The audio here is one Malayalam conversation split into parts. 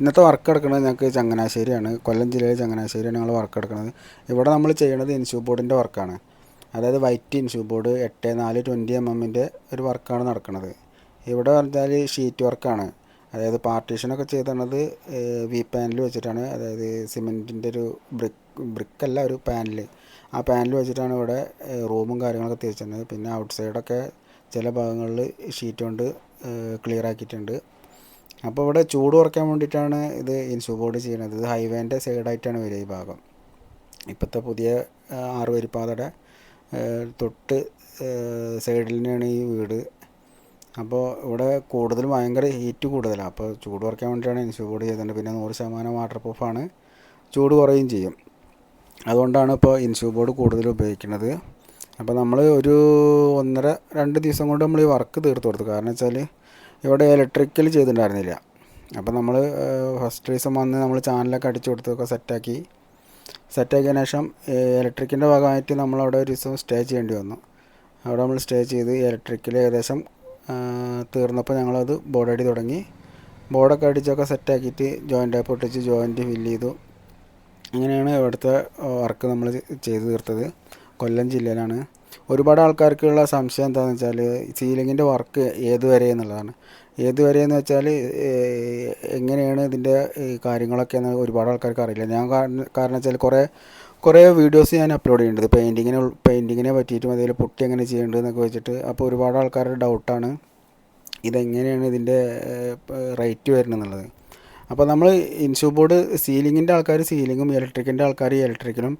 ഇന്നത്തെ വർക്ക് എടുക്കുന്നത് ഞങ്ങൾക്ക് ചങ്ങനാശ്ശേരിയാണ്. കൊല്ലം ജില്ലയിലെ ചങ്ങനാശ്ശേരിയാണ് ഞങ്ങൾ വർക്ക് എടുക്കുന്നത് ഇവിടെ നമ്മൾ ചെയ്യുന്നത് ഇൻഷൂ ബോർഡിന്റെ വർക്കാണ് അതായത് വൈറ്റ് ഇൻഷൂ ബോർഡ് എട്ട് നാല് ട്വന്റി എം എമ്മിന്റെ ഒരു വർക്കാണ് നടക്കുന്നത് ഇവിടെ പറഞ്ഞാൽ ഷീറ്റ് വർക്കാണ് അതായത് പാർട്ടീഷനൊക്കെ ചെയ്തത് വി പാനൽ വെച്ചിട്ടാണ്. അതായത് സിമെന്റിന്റെ ഒരു ബ്രിക്ക് ബ്രിക്കല്ല ഒരു പാനൽ ആ പാനൽ വെച്ചിട്ടാണ് ഇവിടെ റൂമും കാര്യങ്ങളൊക്കെ തിരിച്ചത് പിന്നെ ഔട്ട് സൈഡൊക്കെ ചില ഭാഗങ്ങളിൽ ഷീറ്റ് കൊണ്ട് ക്ലിയർ ആക്കിയിട്ടുണ്ട്. അപ്പോൾ ഇവിടെ ചൂട് കുറയ്ക്കാൻ വേണ്ടിയിട്ടാണ് ഇത് ഇൻസുബോർഡ് ചെയ്യുന്നത്. ഇത് ഹൈവേന്റെ സൈഡായിട്ടാണ് വരിക ഈ ഭാഗം. ഇപ്പോഴത്തെ പുതിയ ആറുവരിപ്പാതയുടെ തൊട്ട് സൈഡിൽ തന്നെയാണ് ഈ വീട്. അപ്പോൾ ഇവിടെ കൂടുതൽ ഭയങ്കര ഹീറ്റ് കൂടുതലാണ്. അപ്പോൾ ചൂട് കുറയ്ക്കാൻ വേണ്ടിയിട്ടാണ് ഇൻസുബോർഡ് ബോർഡ് ചെയ്തിട്ടുണ്ട് പിന്നെ നൂറ് ശതമാനം വാട്ടർ പ്രൂഫാണ് ചൂട് കുറയുകയും ചെയ്യും. അതുകൊണ്ടാണ് ഇപ്പോൾ ഇൻസുബോർഡ് ബോർഡ് കൂടുതൽ ഉപയോഗിക്കുന്നത്. അപ്പോൾ നമ്മൾ ഒരു ഒന്നര രണ്ട് ദിവസം കൊണ്ട് നമ്മൾ ഈ വർക്ക് തീർത്തു കൊടുത്തു. കാരണം വെച്ചാൽ ഇവിടെ ഇലക്ട്രിക്കൽ ചെയ്തിട്ടുണ്ടായിരുന്നില്ല. അപ്പോൾ നമ്മൾ ഫസ്റ്റ് ദിവസം വന്ന് നമ്മൾ ചാനലൊക്കെ അടിച്ചു കൊടുത്തൊക്കെ സെറ്റാക്കി സെറ്റാക്കിയതിന് ശേഷം ഇലക്ട്രിക്കിന്റെ ഭാഗമായിട്ട് നമ്മളവിടെ ഒരു ദിവസം സ്റ്റേ ചെയ്യേണ്ടി വന്നു. അവിടെ നമ്മൾ സ്റ്റേ ചെയ്ത് ഇലക്ട്രിക്കൽ ഏകദേശം തീർന്നപ്പോൾ ഞങ്ങളത് ബോർഡടി തുടങ്ങി. ബോർഡൊക്കെ അടിച്ചൊക്കെ സെറ്റാക്കിയിട്ട് ജോയിന്റ് ആപ്പ് ഒട്ടിച്ച് ജോയിന്റ് ഫില്ല് ചെയ്തു. അങ്ങനെയാണ് ഇവിടുത്തെ വർക്ക് നമ്മൾ ചെയ്തു തീർത്തത്. കൊല്ലം ജില്ലയിലാണ്. ഒരുപാട് ആൾക്കാർക്കുള്ള സംശയം എന്താണെന്ന് വെച്ചാൽ സീലിങ്ങിന്റെ വർക്ക് ഏതുവരെ എന്നുള്ളതാണ്. ഏതുവരെ എന്ന് വെച്ചാൽ എങ്ങനെയാണ് ഇതിന്റെ ഈ കാര്യങ്ങളൊക്കെ എന്ന് ഒരുപാട് ആൾക്കാർക്ക് അറിയില്ല. ഞാൻ കാരണം വെച്ചാൽ കുറേ കുറേ വീഡിയോസ് ഞാൻ അപ്ലോഡ് ചെയ്യുന്നുണ്ട് പെയിന്റിങ്ങിനെ പെയിന്റിങ്ങിനെ പറ്റിയിട്ടും അതേപോലെ പൊട്ടി എങ്ങനെ ചെയ്യേണ്ടത് എന്നൊക്കെ വെച്ചിട്ട് അപ്പോൾ ഒരുപാട് ആൾക്കാരുടെ ഡൗട്ടാണ് ഇതെങ്ങനെയാണ് ഇതിന്റെ റേറ്റ് വരുന്നത് എന്നുള്ളത്. അപ്പോൾ നമ്മൾ ഇൻഷു ബോർഡ് സീലിങ്ങിന്റെ ആൾക്കാർ സീലിങ്ങും ഇലക്ട്രിക്കിന്റെ ആൾക്കാർ ഇലക്ട്രിക്കലും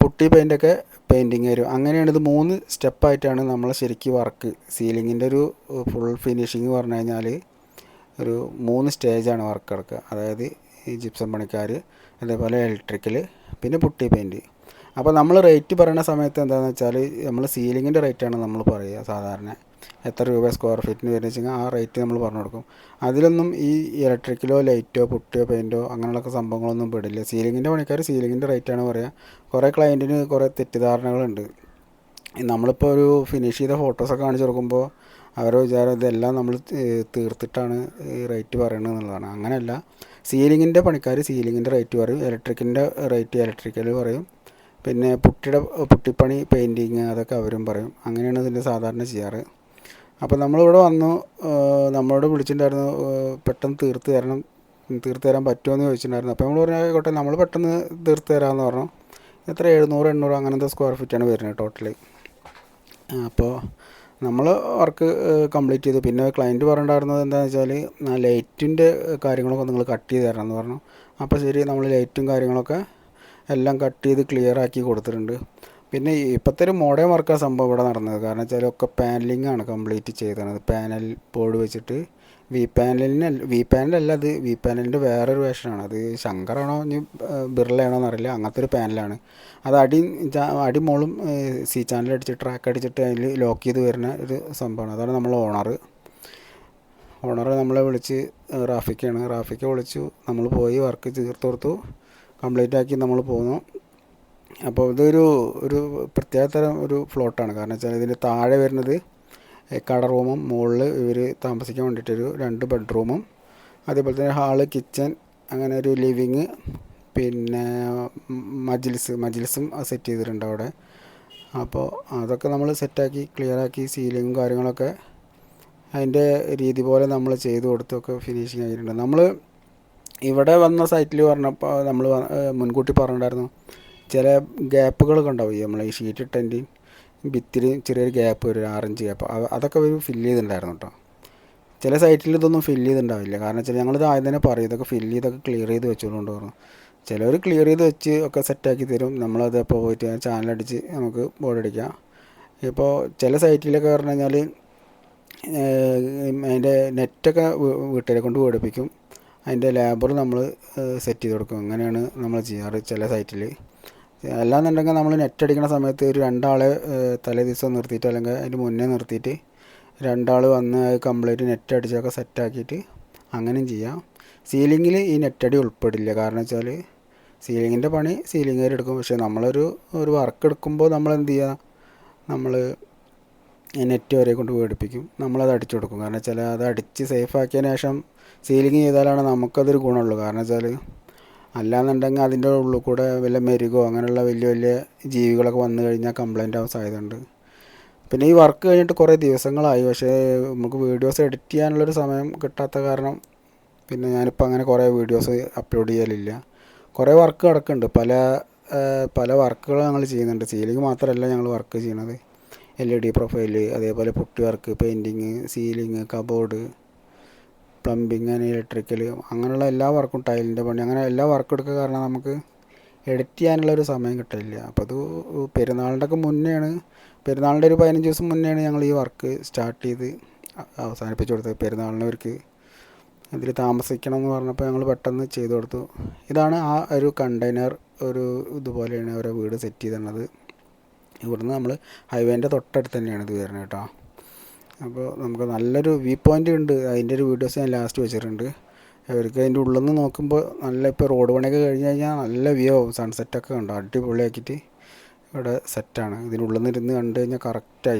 പുട്ടി പെയിന്റൊക്കെ പെയിന്റിങ് വരും. അങ്ങനെയാണ് ഇത് മൂന്ന് സ്റ്റെപ്പായിട്ടാണ് നമ്മൾ ശരിക്കും വർക്ക് സീലിങ്ങിന്റെ ഒരു ഫുൾ ഫിനിഷിങ് പറഞ്ഞു കഴിഞ്ഞാൽ ഒരു മൂന്ന് സ്റ്റേജാണ് വർക്ക് എടുക്കുക അതായത് ഈ ജിപ്സം പണിക്കാർ അതേപോലെ ഇലക്ട്രിക്കൽ പിന്നെ പുട്ടി പെയിന്റ് അപ്പോൾ നമ്മൾ റേറ്റ് പറയുന്ന സമയത്ത് എന്താണെന്ന് വെച്ചാൽ നമ്മൾ സീലിങ്ങിന്റെ റേറ്റാണ് നമ്മൾ പറയുക സാധാരണ. എത്ര രൂപ സ്ക്വയർ ഫീറ്റിന് വരുന്നത് വെച്ചാൽ ആ റേറ്റ് നമ്മൾ പറഞ്ഞു കൊടുക്കും. അതിലൊന്നും ഈ ഇലക്ട്രിക്കലോ ലൈറ്റോ പുട്ടിയോ പെയിന്റോ അങ്ങനെയുള്ള സംഭവങ്ങളൊന്നും പെടില്ല. സീലിങ്ങിന്റെ പണിക്കാർ സീലിങ്ങിന്റെ റേറ്റാണ് പറയുക കുറേ ക്ലയന്റിന് കുറേ തെറ്റിദ്ധാരണകളുണ്ട്. നമ്മളിപ്പോൾ ഒരു ഫിനിഷ് ചെയ്ത ഫോട്ടോസൊക്കെ കാണിച്ചു കൊടുക്കുമ്പോൾ അവരുടെ വിചാരം ഇതെല്ലാം നമ്മൾ തീർത്തിട്ടാണ് ഈ റേറ്റ് പറയണത് എന്നുള്ളതാണ്. അങ്ങനെയല്ല. സീലിങ്ങിന്റെ പണിക്കാർ സീലിങ്ങിന്റെ റേറ്റ് പറയും. ഇലക്ട്രിക്കിന്റെ റേറ്റ് ഇലക്ട്രിക്കൽ പറയും. പിന്നെ പുട്ടിയുടെ പുട്ടിപ്പണി പെയിന്റിങ് അതൊക്കെ അവരും പറയും. അങ്ങനെയാണ് ഇതിന്റെ സാധാരണ ചെയ്യാറ്. അപ്പോൾ നമ്മളിവിടെ വന്നു നമ്മളോട് വിളിച്ചിട്ടുണ്ടായിരുന്നു പെട്ടെന്ന് തീർത്ത് തരണം തീർത്ത് തരാൻ പറ്റുമോ എന്ന് ചോദിച്ചിട്ടുണ്ടായിരുന്നു. അപ്പോൾ നമ്മൾ പറഞ്ഞു ആയിക്കോട്ടെ നമ്മൾ പെട്ടെന്ന് തീർത്ത് തരാമെന്ന് പറഞ്ഞു. എത്ര എഴുന്നൂറ് എണ്ണൂറ് അങ്ങനത്തെ സ്ക്വയർ ഫീറ്റാണ് വരുന്നത് ടോട്ടലി അപ്പോൾ നമ്മൾ വർക്ക് കംപ്ലീറ്റ് ചെയ്തു. പിന്നെ ക്ലയന്റ് പറഞ്ഞിട്ടുണ്ടായിരുന്നത് എന്താണെന്ന് വെച്ചാൽ ലൈറ്റിന്റെ കാര്യങ്ങളൊക്കെ നിങ്ങൾ കട്ട് ചെയ്ത് തരണം എന്ന് പറഞ്ഞു. അപ്പോൾ ശരി നമ്മൾ ലൈറ്റും കാര്യങ്ങളൊക്കെ എല്ലാം കട്ട് ചെയ്ത് ക്ലിയർ ആക്കി കൊടുത്തിട്ടുണ്ട്. പിന്നെ ഇപ്പോഴത്തെ ഒരു മോഡേൺ വർക്കാണ് സംഭവം ഇവിടെ നടന്നത്. കാരണം വെച്ചാൽ ഒക്കെ പാനലിംഗ് ആണ് കംപ്ലീറ്റ് ചെയ്തത് പാനൽ ബോർഡ് വെച്ചിട്ട് വി പാനലിന് വി പാനലല്ല അത്. വി പാനലിന്റെ വേറൊരു വേഷനാണ് അത് ശങ്കറാണോ ഇനി ബിർളയാണോ എന്നറിയില്ല. അങ്ങനത്തെ ഒരു പാനലാണ് അത് അടി അടി മോളും സി ചാനൽ അടിച്ച് ട്രാക്ക് അടിച്ചിട്ട് അതിൽ ലോക്ക് ചെയ്ത് വരുന്ന ഒരു സംഭവമാണ്. അതാണ് നമ്മൾ ഓണർ ഓണർ നമ്മളെ വിളിച്ച് റാഫിക്കാണ്. റാഫിക്ക് വിളിച്ചു. നമ്മൾ പോയി വർക്ക് തീർത്ത് കൊടുത്തു. കംപ്ലീറ്റ് ആക്കി നമ്മൾ പോന്നു. അപ്പോൾ ഇതൊരു ഒരു പ്രത്യേക തരം ഒരു ഫ്ലോട്ടാണ് കാരണം വെച്ചാൽ ഇതിന്റെ താഴെ വരുന്നത് കട റൂമും മുകളിൽ ഇവർ താമസിക്കാൻ വേണ്ടിയിട്ടൊരു രണ്ട് ബെഡ്റൂമും അതേപോലെ തന്നെ ഹാൾ കിച്ചൺ അങ്ങനെ ഒരു ലിവിങ് പിന്നെ മജിൽസ് മജിൽസും സെറ്റ് ചെയ്തിട്ടുണ്ട് അവിടെ. അപ്പോൾ അതൊക്കെ നമ്മൾ സെറ്റാക്കി ക്ലിയറാക്കി സീലിങ്ങും കാര്യങ്ങളൊക്കെ അതിന്റെ രീതി പോലെ നമ്മൾ ചെയ്ത് കൊടുത്തൊക്കെ ഫിനിഷിങ് ആയിട്ടുണ്ട് നമ്മൾ ഇവിടെ വന്ന സൈറ്റിൽ പറഞ്ഞപ്പോൾ നമ്മൾ മുൻകൂട്ടി പറഞ്ഞിട്ടുണ്ടായിരുന്നു ചില ഗ്യാപ്പുകളൊക്കെ ഉണ്ടാവും. നമ്മളെ ഈ ഷീറ്റ് ഇട്ടതിന്റെയും ഭിത്തിരി ചെറിയൊരു ഗ്യാപ്പ് ഒരു ആറഞ്ച് ഗ്യാപ്പ്. അതൊക്കെ ഒരു ഫില്ല് ചെയ്തിട്ടുണ്ടായിരുന്നു കേട്ടോ. ചില സൈറ്റിൽ ഇതൊന്നും ഫില്ല് ചെയ്തിട്ടുണ്ടാവില്ല. കാരണം വെച്ചാൽ ഞങ്ങളിത് ആദ്യം തന്നെ പറയും ഇതൊക്കെ ഫില്ല് ചെയ്തൊക്കെ ക്ലിയർ ചെയ്ത് വെച്ചുകൊണ്ട് പറഞ്ഞു. ചിലവർ ക്ലിയർ ചെയ്ത് വെച്ച് ഒക്കെ സെറ്റാക്കി തരും. നമ്മളത് അപ്പോൾ പോയിട്ട് ചാനലടിച്ച് നമുക്ക് ബോർഡ് അടിക്കാം. ഇപ്പോൾ ചില സൈറ്റിലൊക്കെ പറഞ്ഞു കഴിഞ്ഞാൽ അതിന്റെ നെറ്റൊക്കെ വീട്ടുകാരെ കൊണ്ട് പേടിപ്പിക്കും. അതിന്റെ ലേബർ നമ്മൾ സെറ്റ് ചെയ്ത് കൊടുക്കും. അങ്ങനെയാണ് നമ്മൾ ചെയ്യാറ് ചില സൈറ്റിൽ അല്ലാന്നുണ്ടെങ്കിൽ നമ്മൾ നെറ്റ് അടിക്കുന്ന സമയത്ത് ഒരു രണ്ടാളെ തലേ ദിവസം നിർത്തിയിട്ട് അല്ലെങ്കിൽ അതിന് മുന്നേ നിർത്തിയിട്ട് രണ്ടാൾ വന്ന് കംപ്ലീറ്റ് നെറ്റ് അടിച്ചൊക്കെ സെറ്റാക്കിയിട്ട് അങ്ങനെയും ചെയ്യാം. സീലിങ്ങിൽ ഈ നെറ്റടി ഉൾപ്പെടില്ല. കാരണം വെച്ചാൽ സീലിങ്ങിന്റെ പണി സീലിങ്ങുകാർ എടുക്കും. പക്ഷേ നമ്മളൊരു ഒരു വർക്ക് എടുക്കുമ്പോൾ നമ്മൾ എന്ത് ചെയ്യുക നമ്മൾ നെറ്റ് വരെ കൊണ്ട് പേടിപ്പിക്കും. നമ്മളത് അടിച്ചു കൊടുക്കും. കാരണം വെച്ചാൽ അത് അടിച്ച് സേഫ് ആക്കിയതിന് ശേഷം സീലിംഗ് ചെയ്താലാണ് നമുക്കതൊരു ഗുണമുള്ളൂ. കാരണം വെച്ചാൽ അല്ലാന്നുണ്ടെങ്കിൽ അതിന്റെ ഉള്ളിൽ കൂടെ വല്ല മെരുകോ അങ്ങനെയുള്ള വലിയ വലിയ ജീവികളൊക്കെ വന്നു കഴിഞ്ഞാൽ കംപ്ലൈന്റ് ആവാൻ സാധ്യതയുണ്ട്. പിന്നെ ഈ വർക്ക് കഴിഞ്ഞിട്ട് കുറേ ദിവസങ്ങളായി. പക്ഷേ നമുക്ക് വീഡിയോസ് എഡിറ്റ് ചെയ്യാനുള്ളൊരു സമയം കിട്ടാത്ത കാരണം പിന്നെ ഞാനിപ്പോൾ അങ്ങനെ കുറേ വീഡിയോസ് അപ്ലോഡ് ചെയ്യലില്ല. കുറേ വർക്ക് കിടക്കുന്നുണ്ട് പല പല വർക്കുകൾ ഞങ്ങൾ ചെയ്യുന്നുണ്ട്. സീലിംഗ് മാത്രമല്ല ഞങ്ങൾ വർക്ക് ചെയ്യണത്. എൽ ഇ ഡി പ്രൊഫൈൽ അതേപോലെ putty work painting ceiling cupboard plumbing and electrical അങ്ങനെയുള്ള എല്ലാ വർക്കും ടൈലിന്റെ പണി അങ്ങനെ എല്ലാ വർക്കും എടുക്കുക കാരണം നമുക്ക് എഡിറ്റ് ചെയ്യാനുള്ള ഒരു സമയം കിട്ടില്ല അപ്പോൾ അത് പെരുന്നാളിന്റെ ഒക്കെ മുന്നെയാണ് പെരുന്നാളിന്റെ ഒരു പതിനഞ്ച് ദിവസം മുന്നെയാണ് ഞങ്ങൾ ഈ വർക്ക് സ്റ്റാർട്ട് ചെയ്ത് അവസാനിപ്പിച്ചു കൊടുത്തത്. പെരുന്നാളിന് അവർക്ക് ഇതിൽ താമസിക്കണം എന്ന് പറഞ്ഞപ്പോൾ ഞങ്ങൾ പെട്ടെന്ന് ചെയ്തു കൊടുത്തു. ഇതാണ് ആ ഒരു കണ്ടെയ്നർ ഒരു ഇതുപോലെയാണ് അവരെ വീട് സെറ്റ് ചെയ്തിരുന്നത്. ഇവിടുന്ന് നമ്മൾ ഹൈവേന്റെ തൊട്ടടുത്ത് തന്നെയാണ് ഇത് വരുന്നത് കേട്ടോ. അപ്പോൾ നമുക്ക് നല്ലൊരു വ്യൂ പോയിന്റ് ഉണ്ട്. അതിന്റെ ഒരു വീഡിയോസ് ഞാൻ ലാസ്റ്റ് വെച്ചിട്ടുണ്ട്. അവർക്ക് അതിന്റെ ഉള്ളിൽ നിന്ന് നോക്കുമ്പോൾ നല്ല ഇപ്പോൾ റോഡ് പണിയൊക്കെ കഴിഞ്ഞ് കഴിഞ്ഞാൽ നല്ല വ്യൂ ആവും. സൺസെറ്റൊക്കെ കണ്ടോ? അടിപൊളിയാക്കിയിട്ട് ഇവിടെ സെറ്റാണ് ഇതിനുള്ളിൽ നിന്ന് ഇരുന്ന് കണ്ടു കഴിഞ്ഞാൽ കറക്റ്റായിട്ട്